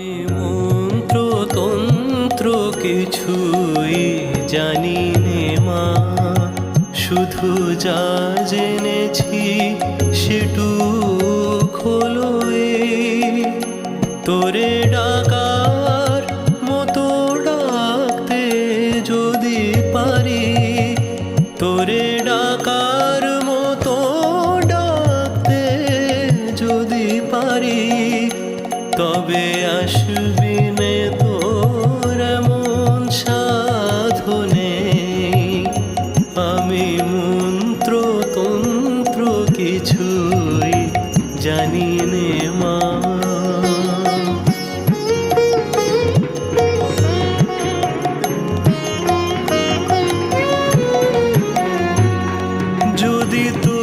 আমি মন্ত্র তন্ত্র কিছুই জানি নে মা। শুধু যা জেনেছি সেটু খোলো তোরে তবে আসবি নে তোর এমন সাধনে আমি মন্ত্র তন্ত্র কিছুই জানি নে মা। যদি তোর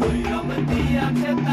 Soy yo, buen día, ¿qué?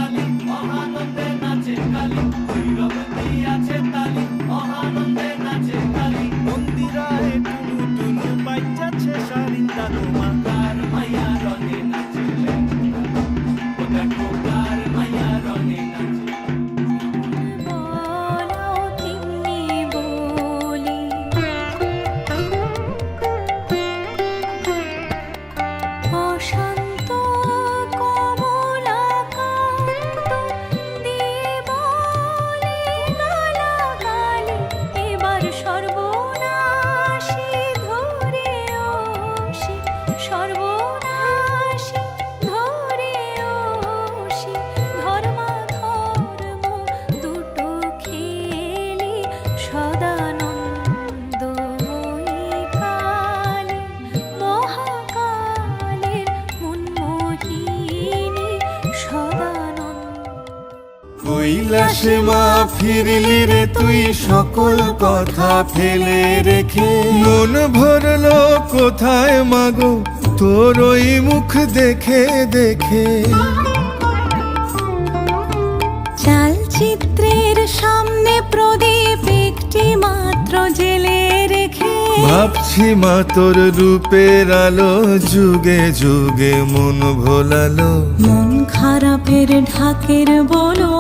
কৈলাসে মা ফিরলি রে তুই সকল কথা ফেলে রেখে। মন ভরলো কোথায় মাগো তোর ওই মুখ দেখে দেখে। চালচিত্রের সামনে প্রদীপ একটি মাত্র রেখে ভাবছি মা তোর রূপের আলো যুগে যুগে মন ভোলালো। মন খারাপের ঢাকের বলো